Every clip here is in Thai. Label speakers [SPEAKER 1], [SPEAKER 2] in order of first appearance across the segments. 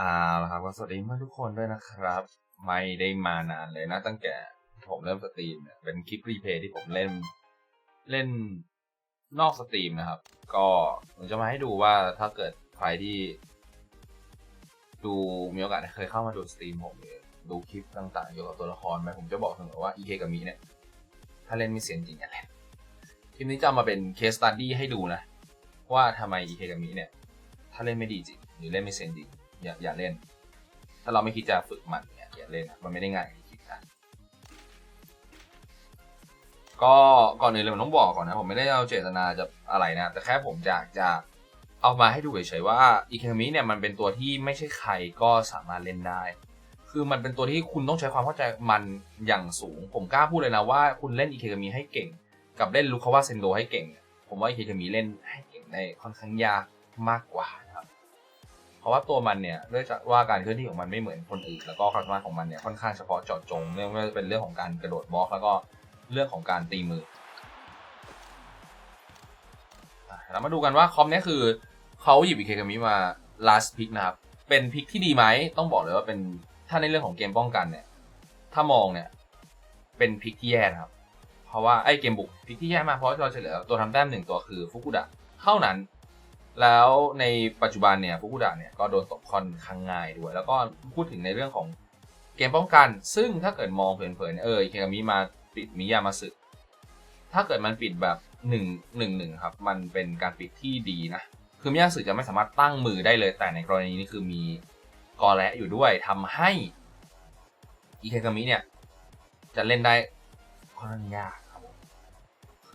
[SPEAKER 1] อ่าละครับก็สวัสดีมาทุกคนด้วยนะครับ ไม่ได้มานานเลยนะตั้งแต่ผมเริ่มสตรีมเนี่ยเป็นคลิปรีเพย์ที่ผมเล่นเล่นนอกสตรีมนะครับ ก็ผมจะมาให้ดูว่าถ้าเกิดใครที่ ดูมีโอกาสเคยเข้ามาดูสตรีมผมหรือดูคลิปต่างๆเกี่ยวกับตัวละครไหมผมจะบอกเสมอว่าอีเคกับมิเนี่ย ถ้าเล่นม่เสียนจริงอย่าเล่นคลิปนี้จะมาเป็นเคสตัดดี้ให้ดูนะ ว่าทำไมอีเคกับมิเนี่ย ถ้าเล่นไม่ดีจริงหรือเล่นไม่เซียนจริง อย่าอย่าเล่น ถ้าเราไม่คิดจะฝึกมันเนี่ยอย่าเล่นนะมันไม่ได้ง่ายอย่างที่คิดนะก็ก่อนอื่นเลยผมต้องบอกก่อนนะผมไม่ได้เอาเจตนาจะอะไรนะ แต่แค่ผมอยากจะเอามาให้ดูเฉยๆว่าอีเคมิเนี่ยมันเป็นตัวที่ไม่ใช่ใครก็สามารถเล่นได้ คือมันเป็นตัวที่คุณต้องใช้ความเข้าใจมันอย่างสูง ผมกล้าพูดเลยนะว่าคุณเล่นอีเคมิให้เก่ง กับเล่นลูคาวาเซนโดให้เก่ง ผมว่าอีเคมิเล่นให้เก่งได้ค่อนข้างยากมากกว่า รับเพราะว่าตัวมันเนี่ยด้วยจากว่าการเคลื่อนที่ของมันไม่เหมือนคนอื่นแล้วก็ความสามารถของมันเนี่ยค่อนข้างเฉพาะเจาะจงไม่ว่าจะเป็นเรื่องของการกระโดดบล็อกแล้วก็เรื่องของการตีมือเรามาดูกันว่าคอมเนี่ยคือเขาหยิบอิเคกามิมา last pick นะครับ เป็นพิกที่ดีไหมต้องบอกเลยว่าเป็นถ้าในเรื่องของเกมป้องกันเนี่ย ถ้ามองเนี่ยเป็นพิกที่แย่นะครับ เพราะว่าไอ้เกมบุกพิกที่แย่มากเพราะเราเฉลยตัวทำแต้มหนึ่งตัวคือฟุกุดะเท่านั้น แล้วในปัจจุบันเนี่ยฟุกุดะเนี่ยก็โดนตบค่อนข้างง่ายด้วย แล้วก็พูดถึงในเรื่องของเกมป้องกัน ซึ่งถ้าเกิดมองเผินๆเอออเคกามิมาปิดมิยามาสึถ้าเกิดมันปิดแบบหนึ่งหนึ่งหนึ่งครับ มันเป็นการปิดที่ดีนะ คือมิยาสึจะไม่สามารถตั้งมือได้เลย แต่ในกรณีนี้คือมีกอแระอยู่ด้วยทำให้อิเคกามิเนี่ยจะเล่นได้ค่อนข้างยาก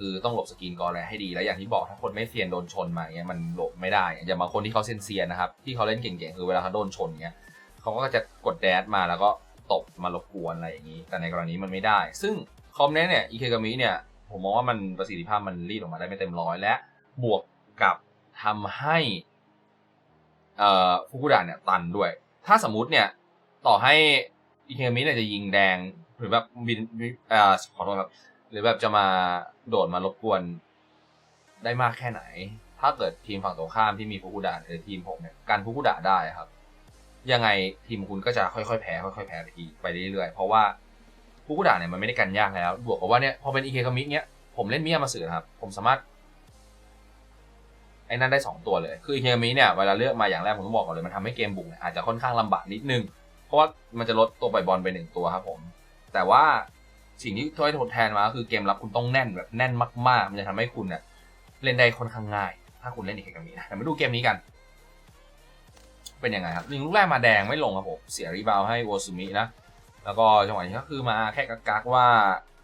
[SPEAKER 1] คือต้องหลบสกรีนกอแลให้ดีแล้วอย่างที่บอกถ้าคนไม่เซียนโดนชนมาเงี้ยมันหลบไม่ได้อย่างบางคนที่เขาเซียนเซียนนะครับที่เขาเล่นเก่งๆคือเวลาเขาโดนชนเงี้ยเขาก็จะกดแดดมาแล้วก็ตบมารบกวนอะไรอย่างนี้ แต่ในกรณีมันไม่ได้ ซึ่งคอมเนี้ยเนี่ยอิเคกามิเนี่ยผมมองว่ามันประสิทธิภาพมันรีดออกมาได้ไม่เต็มร้อยและบวกกับทำให้เอ่อฟุกุดะเนี่ยตันด้วย ถ้าสมมุติเนี่ยต่อให้อิเคกามิเนี่ยจะยิงแดงหรือแบบบินเอ่อขอโทษครับหรือแบบจะมา โดดมารบกวนได้มากแค่ไหน ถ้าเกิดทีมฝั่งตรงข้ามที่มีฟุกุดะหรือทีมผมเนี่ยการฟุกุดะได้ครับ ยังไงทีมคุณก็จะค่อยๆแพ้ค่อยๆแพ้ไปทีไปเรื่อยๆเพราะว่าฟุกุดะเนี่ยมันไม่ได้กันยากแล้ว บวกกับว่าเนี่ยพอเป็นอีเคกามิเนี่ยผมเล่นมิยมาสึนะครับ ผมสามารถไอ้นั่นได้สองตัวเลย คืออีเคกามิเนี่ยเวลาเลือกมาอย่างแรกผมต้องบอกก่อนเลยมันทำให้เกมบุกเนี่ยอาจจะค่อนข้างลำบากนิดนึง เพราะว่ามันจะลดตัวปล่อยบอลไปหนึ่งตัวครับผม แต่ว่า สิ่งที่ช่วยทดแทนมาก็คือเกมรับคุณต้องแน่นแบบแน่นมากๆ มันจะทำให้คุณเนี่ยเล่นได้ค่อนข้างง่าย ถ้าคุณเล่นอีกเกมนี้นะแต่มาดูเกมนี้กัน เป็นยังไงครับยิงลูกแรกมาแดงไม่ลงครับผมเสียรีบาวให้โวซูมินะแล้วก็จังหวะนี้ก็คือมาแค่กักๆว่า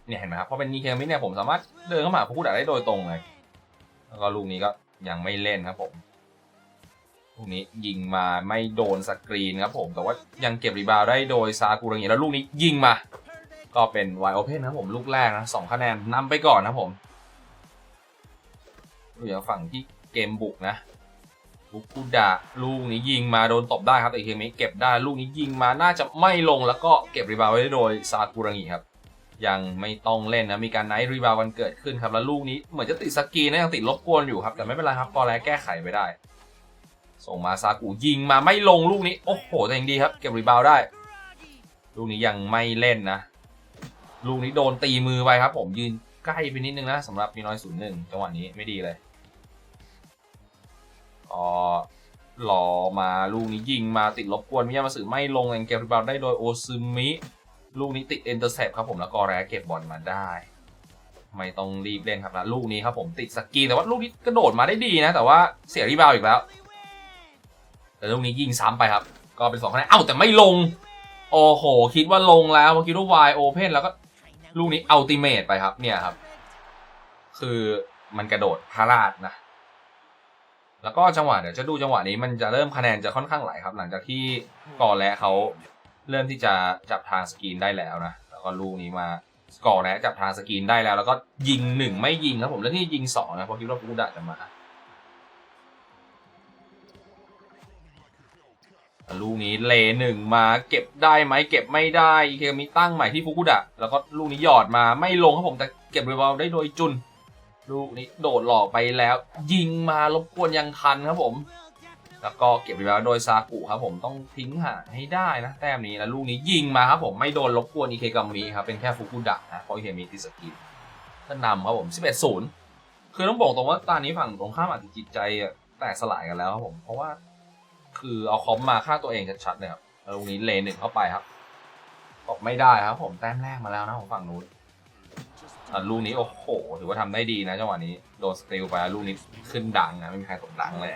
[SPEAKER 1] เนี่ยเห็นไหมครับเพอเป็นนีเคมิเนี่ยผมสามารถเดินเข้ามาพูดได้โดยตรงเลยแล้วก็ลูกนี้ก็ยังไม่เล่นครับผมลูกนี้ยิงมาไม่โดนสกรีนครับผมแต่ว่ายังเก็บรีบาวได้โดยซากุระเงีแล้วลูกนี้ยิงมา ก็เป็นไวโอเพนนะครับผมลูกแรกนะสองคะแนนนำไปก่อนนะผมดูอย่างฝั่งที่เกมบุกนะบุกุดะลูกนี้ยิงมาโดนตบได้ครับแต่เคมิเก็บได้ลูกนี้ยิงมาน่าจะไม่ลงแล้วก็เก็บรีบาวไว้ได้โดยซากุระงิครับ ยังไม่ต้องเล่นนะมีการไนท์รีบาวกันเกิดขึ้นครับแล้วลูกนี้เหมือนจะติดสกีนะยังติดลบกวนอยู่ครับแต่ไม่เป็นไรครับกอแลแก้ไขไปได้ ส่งมาซากุยิงมาไม่ลงลูกนี้โอ้โหแต่ยังดีครับ เก็บรีบาวได้ ลูกนี้ยังไม่เล่นนะ ลูกนี้โดนตีมือไปครับ ผมยืนใกล้ไปนิดนึงนะสำหรับมีน้อยศูนย์หนึ่งจังหวะนี้ไม่ดีเลยอ๋อหล่อมาลูกนี้ยิงมาติดลบกวนมิยามาสึไม่ลงแองเกลริบาลได้โดยโอซึมิลูกนี้ติดเอนเตอร์เซปครับผมแล้วก็แรเก็บบอลมาได้ ไม่ต้องรีบเล่นครับนะลูกนี้ครับผมติดสกรีนแต่ว่าลูกนี้กระโดดมาได้ดีนะ แต่ว่าเสียรีบาวด์อีกแล้ว แต่ลูกนี้ยิงซ้ำไปครับ ก็เป็นสองคะแนนเอ้าแต่ไม่ลง โอ้โห คิดว่าลงแล้วเมื่อกี้ว่าวายโอเพนแล้วก็ ลูกนี้อัลติเมทไปครับ เนี่ยครับ คือมันกระโดดพลาดนะ แล้วก็จังหวะเดี๋ยวจะดูจังหวะนี้มันจะเริ่มคะแนนจะค่อนข้างไหลครับ หลังจากที่กอและเขาเริ่มที่จะจับทางสกรีนได้แล้วนะ แล้วก็ลูกนี้มากอและจับทางสกรีนได้แล้ว แล้วก็ยิงหนึ่งไม่ยิงครับผมแล้วที่ยิงสองนะเพราะคิดว่าฟูดะจะมา ลูกนี้เลหนึ่งมาเก็บได้ไหมเก็บไม่ได้อีเคมิตั้งใหม่ที่ฟุกุดะแล้วก็ลูกนี้หยอดมาไม่ลงครับผมแต่เก็บเรีบาวด์ได้โดยจุน ลูกนี้โดดหลอกไปแล้ว ยิงมารบกวนยังทันครับผม แล้วก็เก็บเรีบาวด์โดยซากุครับผมต้องทิ้งห่างให้ได้นะแต้มนี้แล้วลูกนี้ยิงมาครับผมไม่โดนรบกวนอีเคกัมมิครับเป็นแค่ฟุกุดะนะเพราะอีเคมีติสกินก็นำครับผม11-0คือต้องบอกตรงว่าตอนนี้ฝั่งตรงข้ามอาจจะจิตใจแตกสลายกันแล้วครับผมเพราะว่า คือเอาคอมมาฆ่าตัวเองชัดๆเลยครับแล้วลูกนี้เลนหนึ่งเข้าไปครับตกไม่ได้ครับ ผมแต้มแรกมาแล้วนะของฝั่งนู้นอะลูกนี้โอ้โหถือว่าทำได้ดีนะจังหวะนี้โดนสติลไปลูกนี้ขึ้นดังนะไม่มีใครตกดังเลย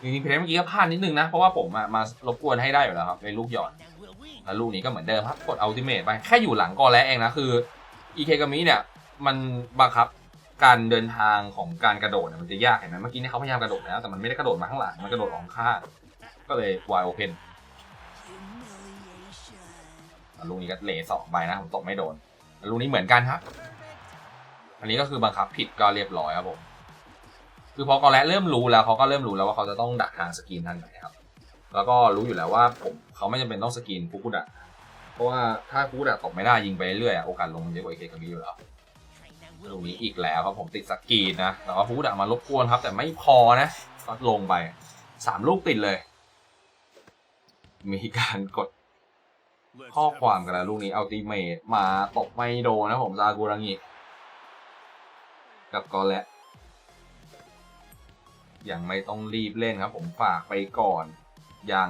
[SPEAKER 1] จริงๆเพลย์เมื่อกี้ก็พลาดนิดนึงนะ เพราะว่าผมมารบกวนให้ได้อยู่แล้วครับในลูกหย่อนแล้วลูกนี้ก็เหมือนเดิมครับกดอัลติเมทไปแค่อยู่หลังกอแล้วเองนะคืออีเคกามิเนี่ยมันบังคับการเดินทางของการกระโดดเนี่ยมันจะยากเห็นไหมเมื่อกี้เนี่ยเขาพยายามกระโดดแล้วแต่มันไม่ได้กระโดดมาข้างหลังมันกระโดดออกข้าง ก็เลยวายโอเพนลูกนี้ก็เลสองใบนะผมตกไม่โดนลูกนี้เหมือนกันครับอันนี้ก็คือบังคับผิดก็เรียบร้อยครับผม คือพอกอแลเริ่มรู้แล้วเขาก็เริ่มรู้แล้วว่าเขาจะต้องดักทางสกรีนทันไหนครับ แล้วก็รู้อยู่แล้วว่าผมเขาไม่จำเป็นต้องสกรีนฟุกุดะเพราะว่าถ้าฟุกุดะตกไม่ได้ยิงไปเรื่อยอะโอกาสลงมันเยอะกว่าเอเคกามิอยู่แล้วลูกนี้อีกแล้วครับผมติดสกรีนนะแต่ว่าฟุกุดะมารบกวนครับ แต่ไม่พอนะก็ลงไปสามลูกติดเลย มีการกดข้อความกันแล้วลูกนี้อัลติเมทมาตกไม่โดนนะผมซากุรังิกับกอแลยังไม่ต้องรีบเล่นครับผมฝากไปก่อนยัง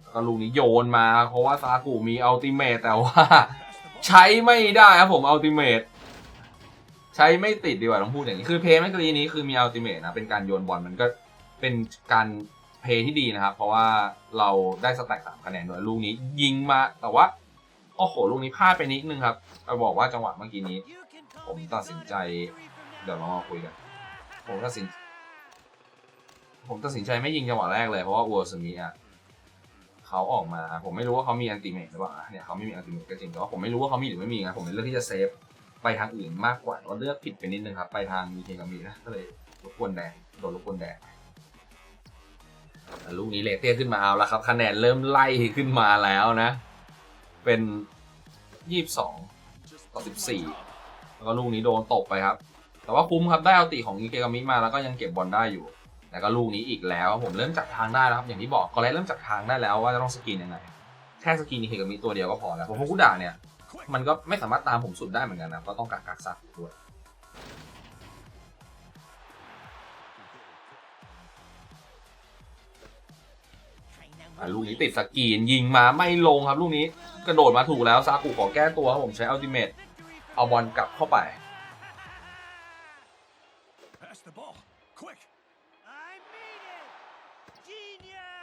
[SPEAKER 1] แล้วก็ลูกนี้โยนมา เพราะว่าซากุมีอัลติเมทแต่ว่า ใช้ไม่ได้ครับผมอัลติเมทใช้ไม่ติดดีกว่าต้องพูดอย่างนี้ คือเพย์เมื่อกี้นี้คือมีอัลติเมทนะเป็นการโยนบอลมันก็เป็นการ เพย์ที่ดีนะครับ เพราะว่าเราได้สแต็กสามคะแนนด้วยลูกนี้ยิงมาแต่ว่า โอ้โห ลูกนี้พลาดไปนิดนึงครับเราบอกว่าจังหวะเมื่อกี้นี้ ผมตัดสินใจ เดี๋ยวเรามาคุยกัน ผมตัดสิน ผมตัดสินใจไม่ยิงจังหวะแรกเลย เพราะว่าอัวสมิอะเขาออกมา ผมไม่รู้ว่าเขามีอันติเมทหรือเปล่าเนี่ยเขาไม่มีอันติเมทก็จริงแต่ว่าผมไม่รู้ว่าเขามีหรือไม่มีนะผมเลยเลือกที่จะเซฟไปทางอื่นมากกว่าว่าเลือกผิดไปนิดนึงครับ ไปทางมีเทกามีนะก็เลยรบกวนแดงโดนรบกวนแดง ลูกนี้เลเตี้ยขึ้นมาเอาแล้วครับ คะแนนเริ่มไล่ขึ้นมาแล้วนะ เป็นยี่สิบสองต่อสิบสี่แล้วก็ลูกนี้โดนตกไปครับ แต่ว่าคุ้มครับได้เอาติของอีเกกามิมาแล้วก็ยังเก็บบอลได้อยู่ แต่ก็ลูกนี้อีกแล้วผมเริ่มจับทางได้แล้วครับ อย่างที่บอกก็เลยเริ่มจับทางได้แล้วว่าจะต้องสกรีนยังไงแค่สกรีนอีเกกามิตัวเดียวก็พอแล้วเพราะพกุดาเนี่ยมันก็ไม่สามารถตามผมสุดได้เหมือนกันนะก็ต้องกักกักซักด้วย อะลูกนี้ติดสกรีนยิงมาไม่ลงครับลูกนี้กระโดดมาถูกแล้วซากุขอแก้ตัวครับผมใช้อัลติเมทเอาบอลกลับเข้าไป
[SPEAKER 2] Pass the ball. Quick.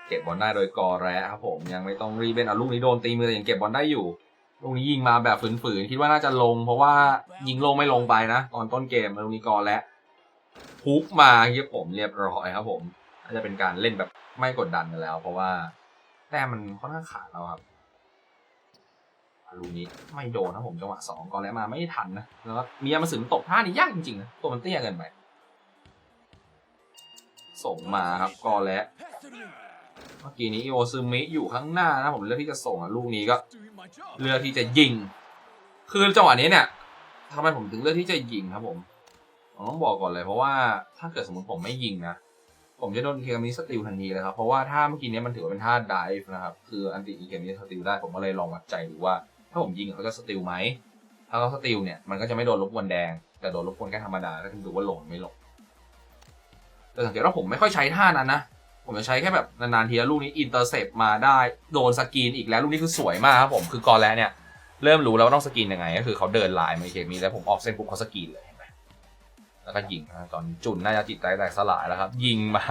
[SPEAKER 1] เก็บบอลได้โดยกอแร้ครับผมยังไม่ต้องรีบเล่นเอาลูกนี้โดนตีมือแต่ยังเก็บบอลได้อยู่ลูกนี้ยิงมาแบบฝืนๆคิดว่าน่าจะลง เพราะว่ายิงลงไม่ลงไปนะตอนต้นเกมลูกนี้กอแร้ฮุกมาเยียบผมเรียบร้อยครับผมน่าจะเป็นการเล่นแบบไม่กดดันกันแล้ว เพราะว่า แต้มมันค่อนข้างขาดแล้วครับลูกนี้ไม่โดนนะผมจังหวะสองก่อนแร้มาไม่ทันนะแล้วก็มียามาสึงตกท่านี่ยากจริงๆนะตัวมันเตี้ยเกินไปส่งมาครับก่อนแร้
[SPEAKER 2] Pass it to me.
[SPEAKER 1] เมื่อกี้นี้โอซึมิอยู่ข้างหน้านะผมเลือกที่จะส่งอะลูกนี้ก็ เลือกที่จะยิง คือจังหวะนี้เนี่ยทำไมผมถึงเลือกที่จะยิงครับผมผมต้องบอกก่อนเลยเพราะว่าถ้าเกิดสมมติผมไม่ยิงนะ ผมจะโดนเคมิสติลทันทีเลยครับ เพราะว่าท่าเมื่อกี้นี้มันถือว่าเป็นท่าดิฟนะครับ คืออันติอีเคมิสติลได้ผมก็เลยลองวัดใจดูว่า ถ้าผมยิงเขาจะสติลไหม ถ้าเขาสติลเนี่ยมันก็จะไม่โดนรบกวนแดง แต่โดนรบกวนแค่ธรรมดา ก็คือดูว่าหลงไม่หลงแต่สังเกตว่าผมไม่ค่อยใช้ท่านั้นนะ ผมจะใช้แค่แบบนานๆทีแล้วลูกนี้อินเตอร์เซปมาได้ โดนสกีนอีกแล้วลูกนี้คือสวยมากครับผม คือกอแล้วเนี่ยเริ่มรู้แล้วว่าต้องสกีนยังไง ก็คือเขาเดินลายมาเคมีแล้วผมออกเส้นปุ๊บเขาสกีนเลย แล้วก็ยิงตอนจุนน่าจะจิตใจแตกสลายแล้วครับ ยิงมา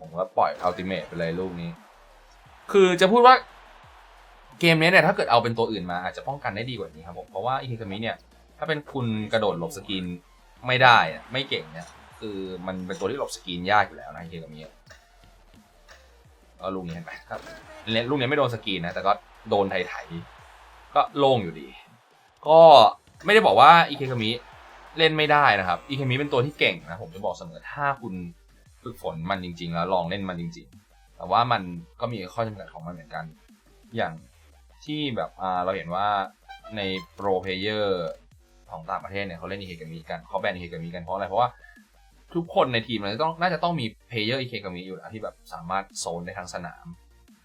[SPEAKER 1] ผมก็ปล่อยอัลติเมทไปเลยลูกนี้ คือจะพูดว่าเกมนี้เนี่ยถ้าเกิดเอาเป็นตัวอื่นมาอาจจะป้องกันได้ดีกว่านี้ครับผมเพราะว่าอิคิกามิเนี่ยถ้าเป็นคุณกระโดดหลบสกรีนไม่ได้ไม่เก่งเนี่ยคือมันเป็นตัวที่หลบสกรีนยากอยู่แล้วนะอิคิกามิก็ลูกนี้เห็นไหมครับลูกนี้ไม่โดนสกรีนนะแต่ก็โดนไถๆก็โล่งอยู่ดี ก็ไม่ได้บอกว่าอิเคคามิ เล่นไม่ได้นะครับอิเคมิเป็นตัวที่เก่งนะผมจะบอกเสมอถ้าคุณฝึกฝนมันจริง ๆ แล้วลองเล่นมันจริง ๆ แต่ว่ามันก็มีข้อจำกัดของมันเหมือนกัน อย่างที่แบบเราเห็นว่าในโปรเพเยอร์ของต่างประเทศเนี่ยเขาเล่นอิเคกามิกันเขาแบนอิเคกามิกันเพราะอะไรเพราะว่าทุกคนในทีมมันจะต้องน่าจะต้องมีเพลเยอร์อีเคกามิอยู่ที่แบบสามารถโซนในทางสนาม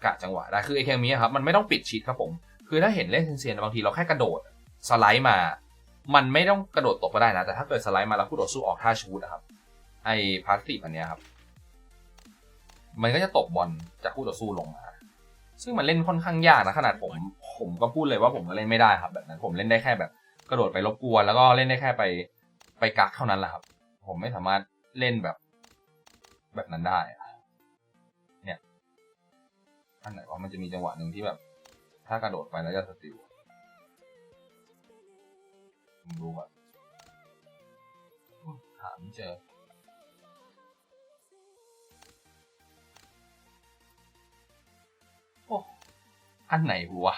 [SPEAKER 1] กะจังหวะได้คืออีเคกามิครับมันไม่ต้องปิดชิดครับผม คือถ้าเห็นเล่นเซียนๆบางทีเราแค่กระโดดสไลด์มา มันไม่ต้องกระโดดตกก็ได้นะ แต่ถ้าเกิดสไลด์มาแล้วผู้ต่อสู้ออกท่าชูดนะครับ ไอ้พาสติฟอันเนี้ยครับ มันก็จะตกบอลจากคู่ต่อสู้ลงมา ซึ่งมันเล่นค่อนข้างยากนะขนาดผม ผมก็พูดเลยว่าผมก็เล่นไม่ได้ครับ แบบนั้นผมเล่นได้แค่แบบ กระโดดไปรบกวนแล้วก็เล่นได้แค่ไปไปกักเท่านั้นแหละครับ ผมไม่สามารถเล่นแบบ แบบนั้นได้เนี่ยอันไหนว่ามันจะมีจังหวะหนึ่งที่แบบ ถ้ากระโดดไปแล้วจะสติล ผมดูแบบหาไม่เจอโอ้อันไหนวะ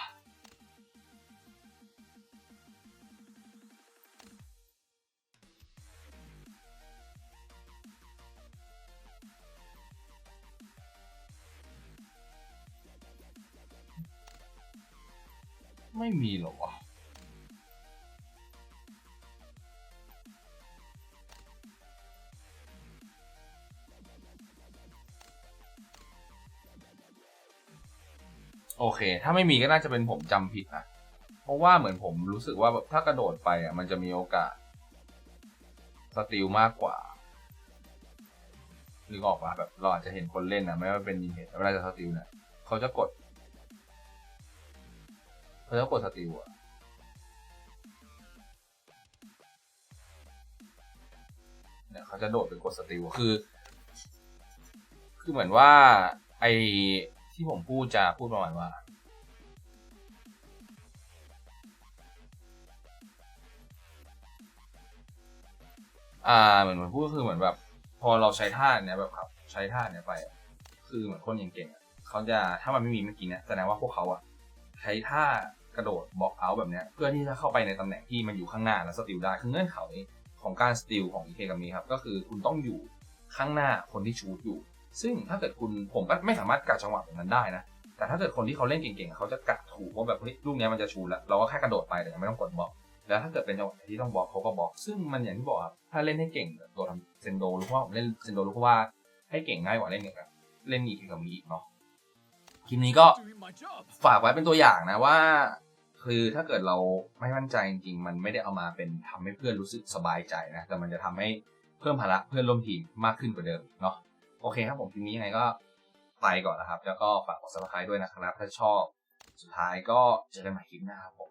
[SPEAKER 1] ไม่มีหรอวะ โอเค ถ้าไม่มีก็น่าจะเป็นผมจำผิดนะ เพราะว่าเหมือนผมรู้สึกว่าแบบถ้ากระโดดไปอะมันจะมีโอกาสสติลมากกว่านึกออกปะแบบเราอาจจะเห็นคนเล่นนะไม่ว่าเป็นยิงเห็นเวลาจะสติลเนี่ยเขาจะกดเขาจะกดสติลอะเนี่ยเขาจะโดดไปกดสติลคือ คือเหมือนว่าไอ ที่ผมพูดจะพูดประมาณว่า อ่าเหมือนเหมือนพูดก็คือเหมือนแบบ พอเราใช้ท่าเนี้ยแบบครับ ใช้ท่าเนี้ยไป คือเหมือนคนเก่งๆเขาจะถ้ามันไม่มีเมื่อกี้เนี่ยแสดงว่าพวกเขาอะใช้ท่ากระโดดบล็อกเอาท์แบบเนี้ยเพื่อที่จะเข้าไปในตำแหน่งที่มันอยู่ข้างหน้าแล้วสติลได้คือเงื่อนไขของการสติลของอีเคกับนี้ครับ ก็คือคุณต้องอยู่ข้างหน้าคนที่ชูดอยู่ ซึ่งถ้าเกิดคุณผมก็ไม่สามารถกะจังหวะแบบนั้นได้นะ แต่ถ้าเกิดคนที่เขาเล่นเก่งๆเขาจะกะถูกว่าแบบเฮ้ยลูกนี้มันจะชูแล้วเราก็แค่กระโดดไปแต่ยังไม่ต้องกดบล็อก แล้วถ้าเกิดเป็นจังหวะที่ต้องบล็อกเขาก็บล็อก ซึ่งมันอย่างที่บอกครับถ้าเล่นให้เก่งตัวทำเซนโดรือว่าผมเล่นเซนโดรือว่าให้เก่งง่ายกว่าเล่นกับเล่นอีกกับมีอีกเนาะคลิปนี้ก็ฝากไว้เป็นตัวอย่างนะว่า คือถ้าเกิดเราไม่มั่นใจจริงๆมันไม่ได้เอามาเป็นทำให้เพื่อนรู้สึกสบายใจนะแต่มันจะทำให้เพิ่มภาระเพื่อนร่วมทีมมากขึ้นกว่าเดิมเนาะ โอเคครับผมคลิปนี้ยังไงก็ไปก่อนนะครับ แล้วก็ฝากกด subscribe ด้วยนะครับ ถ้าชอบ สุดท้ายก็เจอกันใหม่คลิปหน้าครับผม